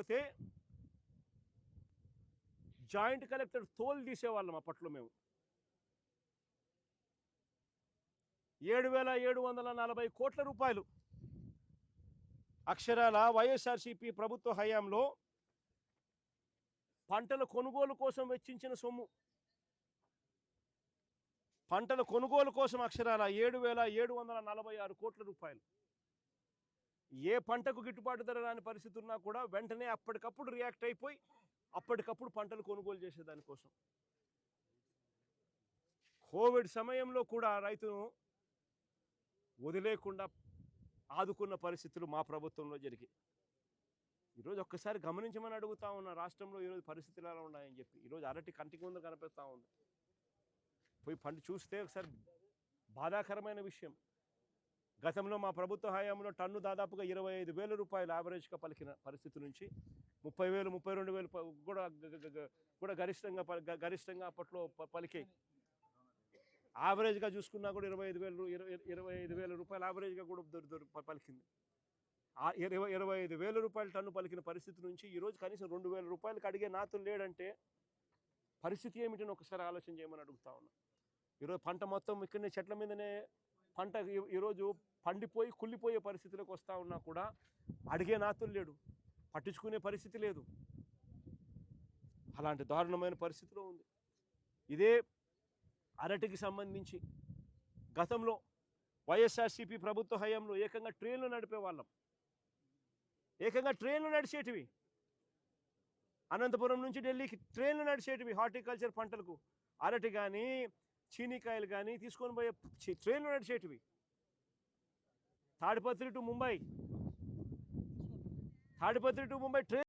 లేకపోతే joint collector తోలు తీసేవాళ్ళం అప్పట్లో మేము. ఏడు వేల ఏడు వందల నలభై కోట్ల రూపాయలు. అక్షరాల వైఎస్ఆర్సీపీ ప్రభుత్వ హయాంలో పంటల కొనుగోలు కోసం వెచ్చించిన సొమ్ము. పంటల కొనుగోలు కోసం అక్షరాల ఏడు వేల ఏడు వందల నలభై ఆరు కోట్ల రూపాయలు. ఏ పంటకు గిట్టుబాటు ధర రాని పరిస్థితి ఉన్నా కూడా వెంటనే అప్పటికప్పుడు రియాక్ట్ అయిపోయి అప్పటికప్పుడు పంటలు కొనుగోలు చేసేదానికోసం కోవిడ్ సమయంలో కూడా రైతును వదిలేకుండా ఆదుకున్న పరిస్థితులు మా ప్రభుత్వంలో జరిగాయి. ఈరోజు ఒక్కసారి గమనించమని అడుగుతా ఉన్న రాష్ట్రంలో ఈరోజు పరిస్థితులు ఎలా ఉన్నాయని చెప్పి. ఈరోజు అరటి కంటికి ముందు కనిపిస్తూ ఉంది. పోయి పంట చూస్తే ఒకసారి బాధాకరమైన విషయం. గతంలో మా ప్రభుత్వ హయాంలో టన్ను దాదాపుగా ఇరవై ఐదు వేల రూపాయలు యావరేజ్గా పలికిన పరిస్థితి నుంచి ముప్పై వేలు ముప్పై రెండు వేలు కూడా కూడా గరిష్టంగా ప- గరిష్టంగా అప్పట్లో పలికాయి యావరేజ్గా చూసుకున్నా కూడా ఇరవై ఐదు వేలు ఇరవై ఇరవై ఐదు వేల రూపాయలు యావరేజ్గా కూడా పలికింది. ఆ ఇరవై ఇరవై ఐదు వేల రూపాయలు టన్ను పలికిన పరిస్థితి నుంచి ఈరోజు కనీసం రెండు వేల రూపాయలకి అడిగే నాతులు లేడంటే పరిస్థితి ఏమిటని ఒకసారి ఆలోచన చేయమని అడుగుతా ఉన్నా. ఈరోజు పంట మొత్తం ఇక్కడనే చెట్ల మీదనే పంట ఈ- ఈరోజు పండిపోయి కుళ్ళిపోయే పరిస్థితిలోకి వస్తూ ఉన్నా కూడా అడిగే నాతులు లేడు. పట్టించుకునే పరిస్థితి లేదు. అలాంటి దారుణమైన పరిస్థితిలో ఉంది. ఇదే అరటికి సంబంధించి గతంలో వైఎస్ఆర్సీపీ ప్రభుత్వ హయాంలో ఏకంగా ట్రైన్లు నడిపే వాళ్ళం. ఏకంగా ట్రైన్లు నడిచేటివి. అనంతపురం నుంచి ఢిల్లీకి ట్రైన్లు నడిచేటివి హార్టికల్చర్ పంటలకు. అరటి కానీ చీనీకాయలు కానీ తీసుకొని పోయే ట్రైన్లో నడిచేటివి. Tadipatri to Mumbai. Tadipatri to Mumbai train